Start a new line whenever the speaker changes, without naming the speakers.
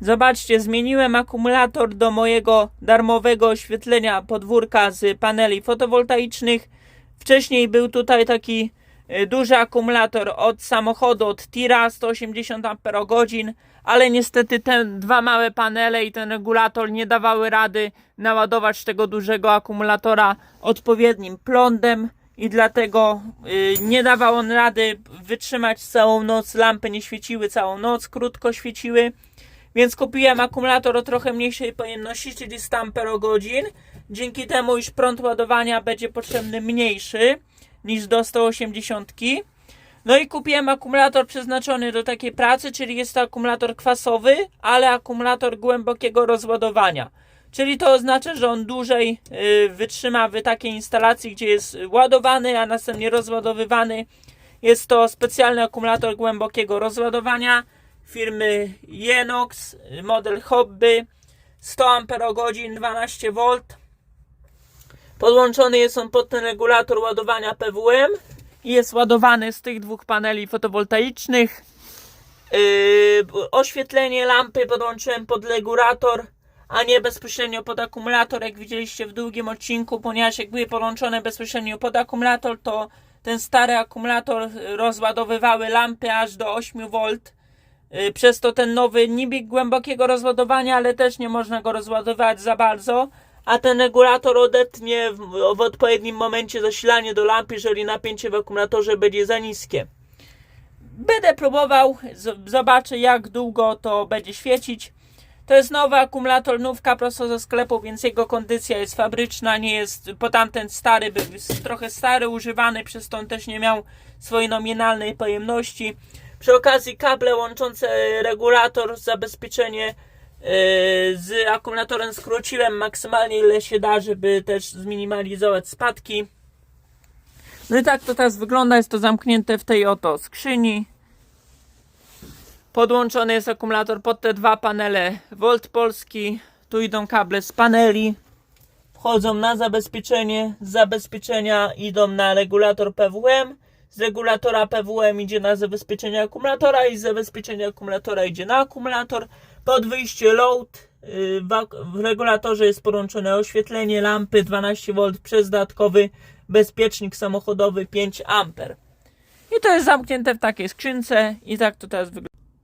Zobaczcie, zmieniłem akumulator do mojego darmowego oświetlenia podwórka z paneli fotowoltaicznych. Wcześniej był tutaj taki e, duży akumulator od samochodu, od tira 180 Ah, ale niestety te dwa małe panele i ten regulator nie dawały rady naładować tego dużego akumulatora odpowiednim prądem i dlatego y, nie dawał on rady wytrzymać całą noc. Lampy nie świeciły całą noc, krótko świeciły. Więc kupiłem akumulator o trochę mniejszej pojemności, czyli 100 Ah. Dzięki temu już prąd ładowania będzie potrzebny mniejszy niż do 180. No i kupiłem akumulator przeznaczony do takiej pracy, czyli jest to akumulator kwasowy, ale akumulator głębokiego rozładowania. Czyli to oznacza, że on dłużej y, wytrzyma w takiej instalacji, gdzie jest ładowany, a następnie rozładowywany. Jest to specjalny akumulator głębokiego rozładowania firmy Jenox, model Hobby, 100 Ah, 12V. Podłączony jest on pod ten regulator ładowania PWM i jest ładowany z tych dwóch paneli fotowoltaicznych. Yy, oświetlenie lampy podłączyłem pod regulator, a nie bezpośrednio pod akumulator, jak widzieliście w długim odcinku, ponieważ jak były podłączone bezpośrednio pod akumulator, to ten stary akumulator rozładowywały lampy aż do 8V. Yy, Przez to ten nowy niby głębokiego rozładowania, ale też nie można go rozładować za bardzo. A ten regulator odetnie w, w odpowiednim momencie zasilanie do lampy, jeżeli napięcie w akumulatorze będzie za niskie. Będę próbował, zobaczę jak długo to będzie świecić. To jest nowy akumulator, nówka prosto ze sklepu, więc jego kondycja jest fabryczna, nie jest, po tamten stary był trochę stary, używany, przez to on też nie miał swojej nominalnej pojemności. Przy okazji kable łączące regulator, zabezpieczenie yy, z akumulatorem skróciłem maksymalnie ile się da, żeby też zminimalizować spadki. No i tak to teraz wygląda, jest to zamknięte w tej oto skrzyni. Podłączony jest akumulator pod te dwa panele Volt Polski. Tu idą kable z paneli. Wchodzą na zabezpieczenie. Z zabezpieczenia idą na regulator PWM. Z regulatora PWM idzie na zabezpieczenie akumulatora i z zabezpieczenia akumulatora idzie na akumulator. Pod wyjście load yy, w, regulatorze jest podłączone oświetlenie lampy 12V przez dodatkowy bezpiecznik samochodowy 5 A. I to jest zamknięte w takiej skrzynce i tak to teraz wygląda.